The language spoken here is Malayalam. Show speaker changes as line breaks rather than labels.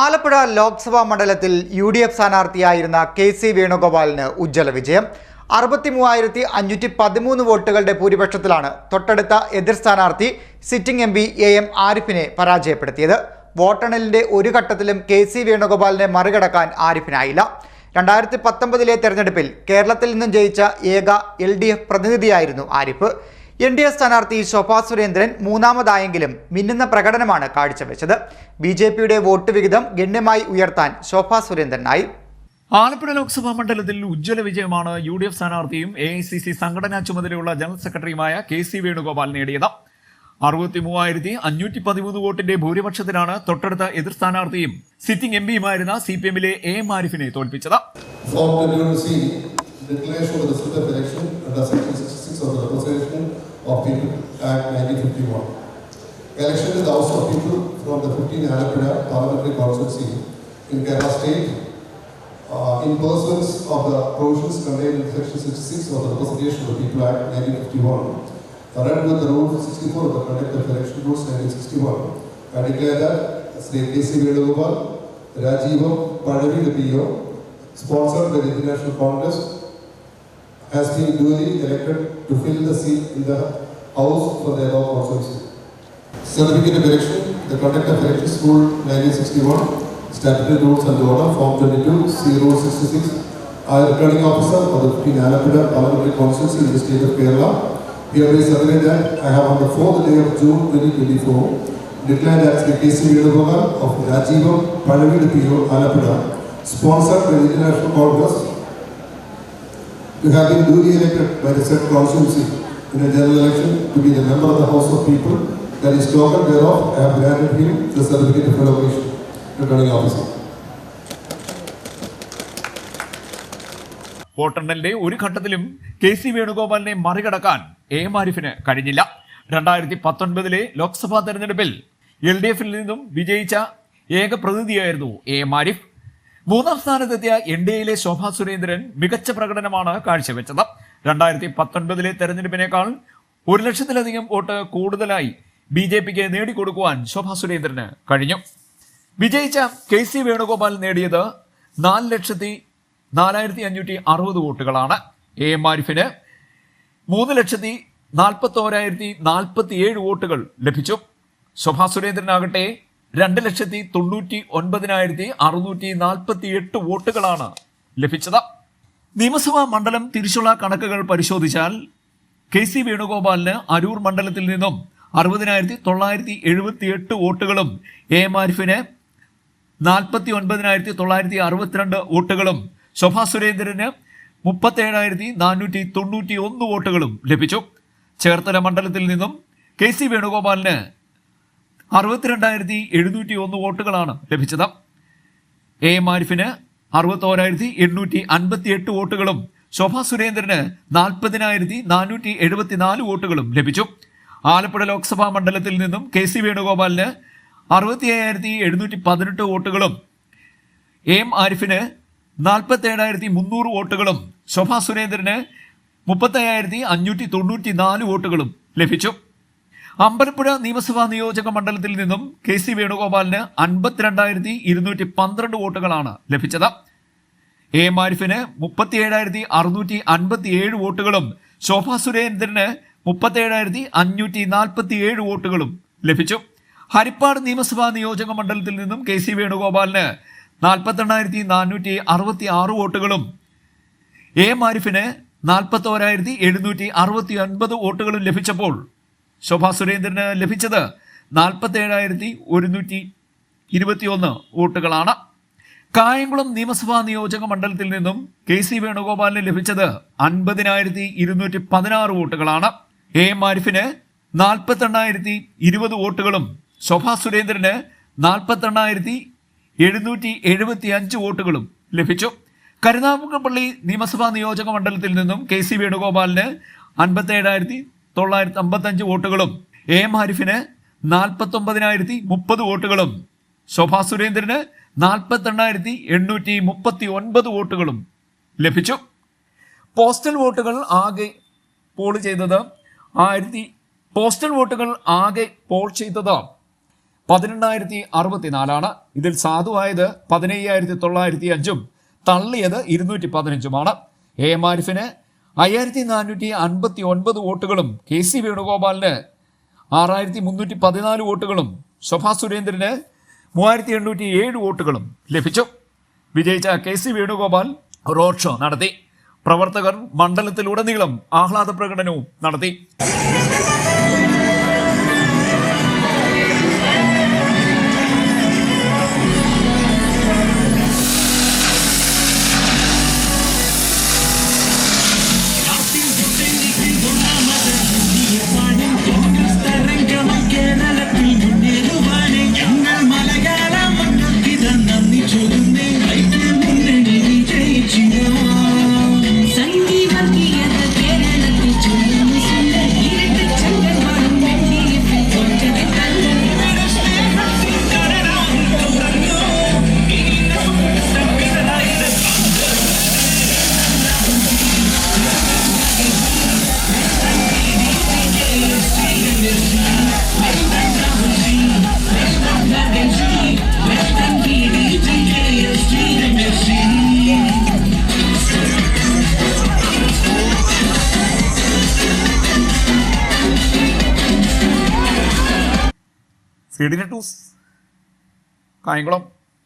ആലപ്പുഴ ലോക്സഭാ മണ്ഡലത്തിൽ യു ഡി എഫ് സ്ഥാനാർത്ഥിയായിരുന്ന കെ സി വേണുഗോപാലിന് ഉജ്ജ്വല വിജയം. അറുപത്തി മൂവായിരത്തി അഞ്ഞൂറ്റി പതിമൂന്ന് വോട്ടുകളുടെ ഭൂരിപക്ഷത്തിലാണ് തൊട്ടടുത്ത എതിർ സ്ഥാനാർത്ഥി sitting M P A M ആരിഫിനെ പരാജയപ്പെടുത്തിയത്. വോട്ടെണ്ണലിന്റെ ഒരു ഘട്ടത്തിലും കെ സി വേണുഗോപാലിനെ മറികടക്കാൻ ആരിഫിനായില്ല. രണ്ടായിരത്തി പത്തൊമ്പതിലെ തെരഞ്ഞെടുപ്പിൽ കേരളത്തിൽ നിന്നും ജയിച്ച ഏക എൽ ഡി എഫ് പ്രതിനിധിയായിരുന്നു ആരിഫ്. എൻ ഡി എ സ്ഥാനാർത്ഥി ശോഭാ സുരേന്ദ്രൻ മൂന്നാമതായെങ്കിലും മിന്നുന്ന പ്രകടനമാണ് കാഴ്ചവെച്ചത്. ബി ജെ പിയുടെ വോട്ട് വിഹിതം ഗണ്യമായി ഉയർത്താൻ ശോഭാ സുരേന്ദ്രനായി.
ആലപ്പുഴ ലോക്സഭാ മണ്ഡലത്തിൽ ഉജ്ജ്വല വിജയമാണ് യു ഡി എഫ് സ്ഥാനാർത്ഥിയും എ ഐ സി സി സംഘടനാ ചുമതലയുള്ള ജനറൽ സെക്രട്ടറിയുമായ കെ സി വേണുഗോപാൽ നേടിയത്. അറുപത്തി മൂവായിരത്തി അഞ്ഞൂറ്റി പതിമൂന്ന് വോട്ടിന്റെ ഭൂരിപക്ഷത്തിലാണ് തൊട്ടടുത്ത എതിർ സ്ഥാനാർത്ഥിയും സിറ്റിംഗ് എം പിയുമായിരുന്ന സി പി എമ്മിലെ എ എം ആരിഫിനെ തോൽപ്പിച്ചത്.
From the Bureaucracy, declaration of the result of election under section 66 of the Representation of People Act 1951. Election is the House of People from the 15 Alapura Parliamentary Constituency in Kerala State uh, in persons of the provisions contained in section 66 of the Representation of People Act 1951. Read with the rule 64 of the Conduct of Election Rules 1961. I declare that Sri K.C. Venugopal, Rajivam Padavi the PO, sponsored by the International Congress, has been duly elected to fill the seat in the House for the above constituency. Certificate of election, the conduct of election school 1961, statutory rules and order, form 22, C rule 66. I, returning officer of the 15 Alapura parliamentary constituency in the state of Kerala, hereby survey that I have on the 4th day of June 2024 declared that Sri K.C. Venugopal of Rajivam Padavi PO Alapura, sponsored by the International Congress, to have been duly elected by the said constituency in a general election to be the member of the House of People, that is token thereof I have granted him the certificate of elevation, returning officer.
വോട്ടെണ്ണലിന്റെ ഒരു ഘട്ടത്തിലും കെ സി വേണുഗോപാലിനെ മറികടക്കാൻ എ എം ആരിഫിന് കഴിഞ്ഞില്ല രണ്ടായിരത്തി പത്തൊൻപതിലെ ലോക്സഭാ തെരഞ്ഞെടുപ്പിൽ എൽ ഡി എഫിൽ നിന്നും വിജയിച്ച ഏക പ്രതിനിധിയായിരുന്നു എ എം ആരിഫ് മൂന്നാം സ്ഥാനത്തെത്തിയ എൻ ഡി എയിലെ ശോഭാ സുരേന്ദ്രൻ മികച്ച പ്രകടനമാണ് കാഴ്ചവെച്ചത്. രണ്ടായിരത്തി പത്തൊൻപതിലെ തെരഞ്ഞെടുപ്പിനേക്കാൾ ഒരു ലക്ഷത്തിലധികം വോട്ട് കൂടുതലായി ബി ജെ പിക്ക് നേടിക്കൊടുക്കുവാൻ ശോഭാ സുരേന്ദ്രന് കഴിഞ്ഞു. വിജയിച്ച കെ സി വേണുഗോപാൽ നേടിയത് നാല് ലക്ഷത്തി നാലായിരത്തി അഞ്ഞൂറ്റി അറുപത് വോട്ടുകളാണ്. എ എം ആരിഫിന് മൂന്ന് ലക്ഷത്തി നാൽപ്പത്തോരായിരത്തി നാൽപ്പത്തി ഏഴ് വോട്ടുകൾ ലഭിച്ചു. ശോഭാ സുരേന്ദ്രനാകട്ടെ രണ്ട് ലക്ഷത്തി തൊണ്ണൂറ്റി ഒൻപതിനായിരത്തി അറുന്നൂറ്റി നാൽപ്പത്തി എട്ട് വോട്ടുകളാണ് ലഭിച്ചത്. നിയമസഭാ മണ്ഡലം തിരിച്ചുള്ള കണക്കുകൾ പരിശോധിച്ചാൽ കെ സി വേണുഗോപാലിന് അരൂർ മണ്ഡലത്തിൽ നിന്നും അറുപതിനായിരത്തി തൊള്ളായിരത്തി എഴുപത്തി എട്ട് വോട്ടുകളും എ എം ആരിഫിന് നാൽപ്പത്തി ഒൻപതിനായിരത്തി തൊള്ളായിരത്തി അറുപത്തിരണ്ട് വോട്ടുകളും ശോഭാ സുരേന്ദ്രന് മുപ്പത്തേഴായിരത്തി നാനൂറ്റി തൊണ്ണൂറ്റി ഒന്ന് വോട്ടുകളും ലഭിച്ചു. ചേർത്തല മണ്ഡലത്തിൽ നിന്നും കെ സി വേണുഗോപാലിന് അറുപത്തിരണ്ടായിരത്തി എഴുന്നൂറ്റി ഒന്ന് വോട്ടുകളാണ് ലഭിച്ചത്. എ. എം. ആരിഫിന് അറുപത്തോരായിരത്തി എണ്ണൂറ്റി അൻപത്തി എട്ട് വോട്ടുകളും ശോഭാ സുരേന്ദ്രന് നാൽപ്പതിനായിരത്തി നാനൂറ്റി എഴുപത്തിനാല് വോട്ടുകളും ലഭിച്ചു. ആലപ്പുഴ ലോക്സഭാ മണ്ഡലത്തിൽ നിന്നും കെ സി വേണുഗോപാലിന് അറുപത്തി അയ്യായിരത്തി എഴുന്നൂറ്റി പതിനെട്ട് വോട്ടുകളും എ. ആരിഫിന് നാൽപ്പത്തേഴായിരത്തി മുന്നൂറ് വോട്ടുകളും ശോഭാ സുരേന്ദ്രന് മുപ്പത്തയ്യായിരത്തി അഞ്ഞൂറ്റി തൊണ്ണൂറ്റി നാല് വോട്ടുകളും ലഭിച്ചു. അമ്പലപ്പുഴ നിയമസഭാ നിയോജക മണ്ഡലത്തിൽ നിന്നും കെ സി വേണുഗോപാലിന് അൻപത്തിരണ്ടായിരത്തി ഇരുന്നൂറ്റി പന്ത്രണ്ട് വോട്ടുകളാണ് ലഭിച്ചത്. എ മാരിഫിന് മുപ്പത്തിയേഴായിരത്തി അറുന്നൂറ്റി അൻപത്തി ഏഴ് വോട്ടുകളും ശോഭാ സുരേന്ദ്രന് മുപ്പത്തേഴായിരത്തി അഞ്ഞൂറ്റി നാൽപ്പത്തി ഏഴ് വോട്ടുകളും ലഭിച്ചു. ഹരിപ്പാട് നിയമസഭാ നിയോജക മണ്ഡലത്തിൽ നിന്നും കെ സി വേണുഗോപാലിന് നാൽപ്പത്തെണ്ണായിരത്തി നാനൂറ്റി അറുപത്തി ആറ് വോട്ടുകളും എ മാരിഫിന് നാൽപ്പത്തോരായിരത്തി എഴുന്നൂറ്റി അറുപത്തി ഒൻപത് വോട്ടുകളും ലഭിച്ചപ്പോൾ ശോഭാ സുരേന്ദ്രന് ലഭിച്ചത് നാൽപ്പത്തേഴായിരത്തി ഒരുന്നൂറ്റി ഇരുപത്തിയൊന്ന് വോട്ടുകളാണ്. കായംകുളം നിയമസഭാ നിയോജക മണ്ഡലത്തിൽ നിന്നും കെ സി വേണുഗോപാലിന് ലഭിച്ചത് അൻപതിനായിരത്തി ഇരുന്നൂറ്റി പതിനാറ് വോട്ടുകളാണ്. എ എം ആരിഫിന് നാൽപ്പത്തെണ്ണായിരത്തി ഇരുപത് വോട്ടുകളും ശോഭാ സുരേന്ദ്രന് നാൽപ്പത്തെണ്ണായിരത്തി എഴുന്നൂറ്റി എഴുപത്തി അഞ്ച് വോട്ടുകളും ലഭിച്ചു. കരുനാഗപ്പള്ളി നിയമസഭാ നിയോജക മണ്ഡലത്തിൽ നിന്നും കെ സി വേണുഗോപാലിന് അൻപത്തേഴായിരത്തി തൊള്ളായിരത്തി അമ്പത്തഞ്ച് വോട്ടുകളും. എ എം ആരിഫിന് നാൽപ്പത്തൊമ്പതിനായിരത്തി മുപ്പത് വോട്ടുകളും. ശോഭാ സുരേന്ദ്രന് നാൽപ്പത്തെണ്ണായിരത്തി എണ്ണൂറ്റി മുപ്പത്തി ഒൻപത് വോട്ടുകളും ലഭിച്ചു. പോസ്റ്റൽ വോട്ടുകൾ ആകെ പോൾ ചെയ്തത് ആയിരത്തി പോസ്റ്റൽ വോട്ടുകൾ ആകെ പോൾ ചെയ്തത്
പതിനെണ്ണായിരത്തി അറുപത്തിനാലാണ്. ഇതിൽ സാധുവായത് പതിനയ്യായിരത്തി തൊള്ളായിരത്തി അഞ്ചും തള്ളിയത് ഇരുന്നൂറ്റി പതിനഞ്ചുമാണ്. എ എം ആരിഫിന് അയ്യായിരത്തി നാനൂറ്റി അൻപത്തി ഒൻപത് വോട്ടുകളും കെ സി വേണുഗോപാലിന് ആറായിരത്തി മുന്നൂറ്റി പതിനാല് വോട്ടുകളും ശോഭാ സുരേന്ദ്രന് മൂവായിരത്തി എണ്ണൂറ്റി ഏഴ് വോട്ടുകളും ലഭിച്ചു. വിജയിച്ച K C Venugopal road show നടത്തി. പ്രവർത്തകർ മണ്ഡലത്തിലുടനീളം ആഹ്ലാദ പ്രകടനവും നടത്തി. C news Kayamkulam.